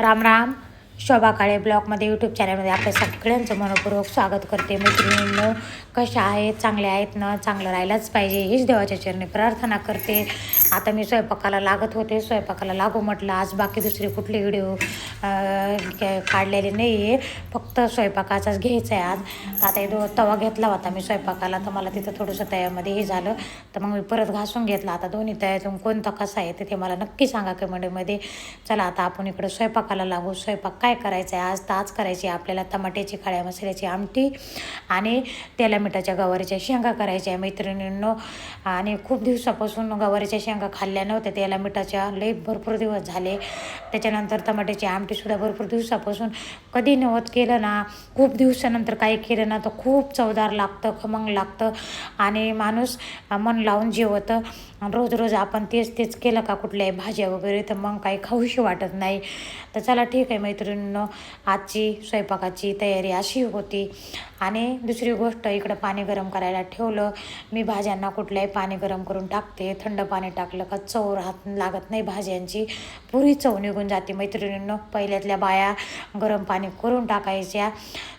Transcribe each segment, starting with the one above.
राम राम. शोभा काळे ब्लॉगमध्ये यूट्यूब चॅनलमध्ये आपल्या सगळ्यांचं मनपूर्वक स्वागत करते. मैत्रिणींनो कशा आहेत? चांगल्या आहेत ना? चांगलं राहायलाच पाहिजे. हीच देवाच्या चरणी प्रार्थना करते. आता मी स्वयंपाकाला लागत होते. स्वयंपाकाला लागू म्हटलं आज बाकी दुसरी कुठली व्हिडिओ काढलेली नाही आहे फक्त स्वयंपाकाचाच घ्यायचा आहे आज आता दो तवा घेतला होता मी स्वयंपाकाला. तर मला तिथं थोडंसं तयामध्ये हे झालं. तर मग मी परत घासून घेतला. आता दोन्ही तयातून कोणता कसा आहे ते मला नक्की सांगा कमेंटमध्ये. चला आता आपण इकडं स्वयंपाकाला लागू. स्वयंपाक काय करायचं आहे? आज तर आज करायची आहे आपल्याला टमाट्याची काळ्या मसाल्याची आमटी आणि तेला मिठाच्या गवारीच्या शेंगा करायच्या आहे. मैत्रिणींनो आणि खूप दिवसापासून गवारीच्या शेंगा खाल्ल्या नव्हत्या त्याला मिठाच्या लई भरपूर दिवस झाले. त्याच्यानंतर टमाट्याची आमटीसुद्धा भरपूर दिवसापासून कधी नव्हत केलं ना खूप दिवसानंतर काही केलं ना तर खूप चवदार लागतं खमंग लागतं. आणि माणूस मन लावून जेवतं. रोज रोज आपण तेच तेच केलं का कुठल्याही भाज्या वगैरे तर मग काही खाऊशी वाटत नाही. तर चला ठीक आहे मैत्रिणी. मैत्रिणींनो आजची स्वयंपाकाची तयारी अशी होती. आणि दुसरी गोष्ट इकडं पाणी गरम करायला ठेवलं. मी भाज्यांना कुठल्याही पाणी गरम करून टाकते. थंड पाणी टाकलं का चव राहत लागत नाही भाज्यांची. पुरी चव निघून जाते मैत्रिणींनो. पहिल्यातल्या बाया गरम पाणी करून टाकायच्या.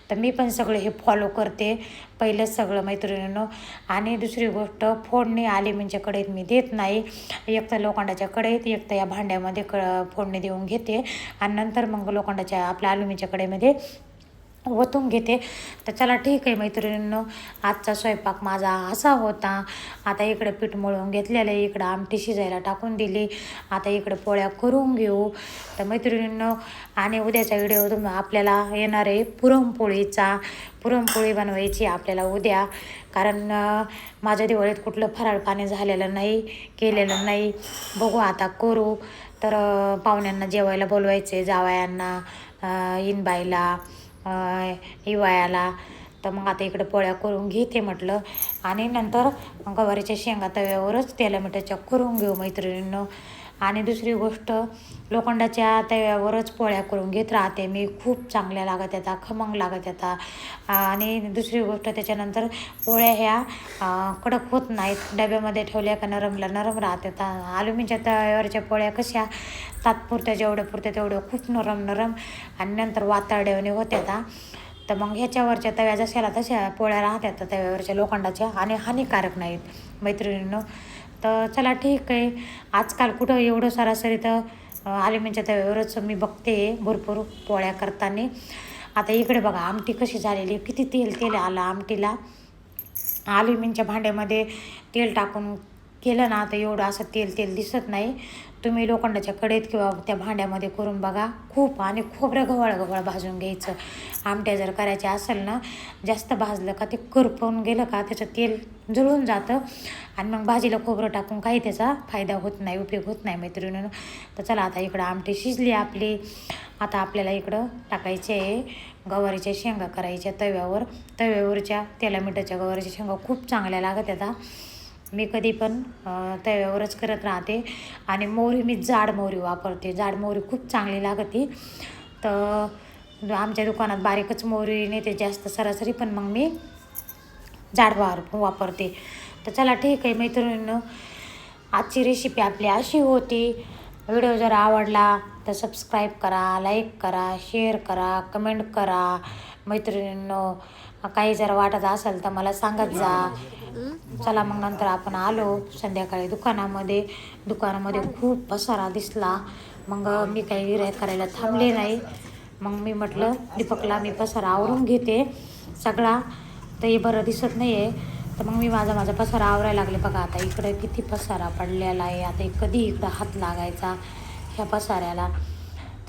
तर मी पण सगळं हे फॉलो करते. पहिलंच सगळं मैत्रिणीनं. आणि दुसरी गोष्ट फोडणी आली म्हणजे कढईत मी देत नाही. एक तर लोखंडाच्या कढईत एक तर या भांड्यामध्ये क फोडणी देऊन घेते. आणि नंतर मग लोखंडाच्या आपल्या अल्युमिनच्या कढईमध्ये ओतून घेते. तर चला ठीक आहे मैत्रिणींनो आजचा स्वयंपाक माझा असा होता. आता इकडे पीठ मळून घेतलेलं आहे. इकडं आमटी शिजायला टाकून दिली. आता इकडे पोळ्या करून घेऊ. तर मैत्रिणींनो आणि उद्याचा व्हिडिओ तुम आपल्याला येणार आहे पुरणपोळीचा. पुरणपोळी बनवायची आपल्याला उद्या. कारण माझ्या दिवाळीत कुठलं फराळ पाणी झालेलं नाही केलेलं नाही. बघू आता करू. तर पाहुण्यांना जेवायला बोलवायचे जावयांना इनबाईला हिवाळ्याला. तर मग आता इकडं पोळ्या करून घेते म्हटलं. आणि नंतर गवारीच्या शेंगा तव्यावरच तेला मिठाच्या करून घेऊ मैत्रिणींनो. आणि दुसरी गोष्ट लोखंडाच्या तव्यावरच पोळ्या करून घेत राहते. मी खूप चांगल्या लागत येतात खमंग लागत येतात. आणि दुसरी गोष्ट त्याच्यानंतर पोळ्या ह्या कडक होत नाहीत. डब्यामध्ये ठेवल्या का नरमला नरम राहतात आलुमिनच्या तव्यावरच्या पोळ्या कशा? तात्पुरत्या जेवढ्या पुरत्या तेवढ्या खूप नरम नरम आणि नंतर वाताड्याने होत्या येतात. तर मग ह्याच्यावरच्या तव्या जशाला तशा पोळ्या राहतात तव्यावरच्या लोखंडाच्या आणि हानिकारक नाहीत. मैत्रिणींनो तर चला ठीक आहे. आजकाल कुठं एवढं सरासरी तर आलिमिनच्या तव्यावरच मी बघते भरपूर पोळ्या करताना. आता इकडे बघा आमटी कशी झालेली किती तेल तेल आलं आमटीला. आल्युमिनच्या भांड्यामध्ये तेल टाकून केलं ना आता एवढं असं तेल तेल दिसत नाही. तुम्ही लोखंडाच्या कडेत किंवा त्या भांड्यामध्ये करून बघा. खूप आणि खोबरं गवळ गवळ भाजून घ्यायचं. आमट्या जर करायच्या असेल ना जास्त भाजलं का ते करपवून गेलं का त्याचं तेल जळून जातं. आणि मग भाजीला खोबरं टाकून काही त्याचा फायदा होत नाही उपयोग होत नाही मैत्रिणीनं. तर चला आता इकडं आमटी शिजली आपली. आता आपल्याला इकडं टाकायचे आहे. गवारीच्या शेंगा करायच्या तव्यावर. तव्यावरच्या तेला मिठाच्या गवारीच्या शेंगा खूप चांगल्या लागत आता. मी कधी पण तव्यावरच करत राहते. आणि मोहरी मी जाड मोहरी वापरते. जाड मोहरी खूप चांगली लागते. तर आमच्या दुकानात बारीकच मोहरी नेते जास्त सरासरी पण मग मी जाड वार वापरते. तर चला ठीक आहे मैत्रिणीनं. आजची रेसिपी आपली अशी होती. व्हिडिओ जर आवडला तर सबस्क्राईब करा लाईक करा शेअर करा कमेंट करा. मैत्रिणींनो काही जर वाटत असेल तर मला सांगत जा. चला मग नंतर आपण आलो संध्याकाळी दुकानामध्ये. दुकानामध्ये खूप पसारा दिसला. मग मी काही विरायत करायला थांबले नाही. मग मी म्हटलं दीपकला मी पसारा आवरून घेते सगळा. तर हे बरं दिसत नाही आहे तर मग मी माझा माझा पसारा आवरायला लागले. बघा आता इकडे किती पसारा पडलेला आहे. आता कधी इकडं हात लागायचा ह्या पसाऱ्याला.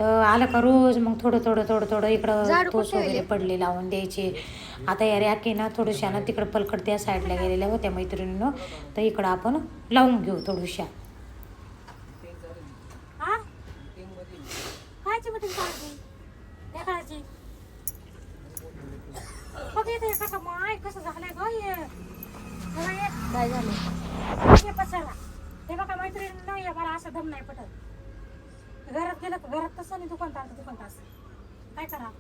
तर आलं का रोज मग थोडं थोडं थोडं थोडं इकडं तोस वगैरे पडले लावून द्यायचे. आता या रॅकीनं थोडीशा ना तिकडं पलकड त्या साईडला गेलेल्या होत्या मैत्रिणीनं. तर इकडं आपण लावून घेऊ थोडीशा. कसं झालंय काय झालं? हे बघा मैत्रीण नाही मला असं दम नाही पटत. घरात गेलं घरात तसं आणि दुकान तास दुकान तास काय करा?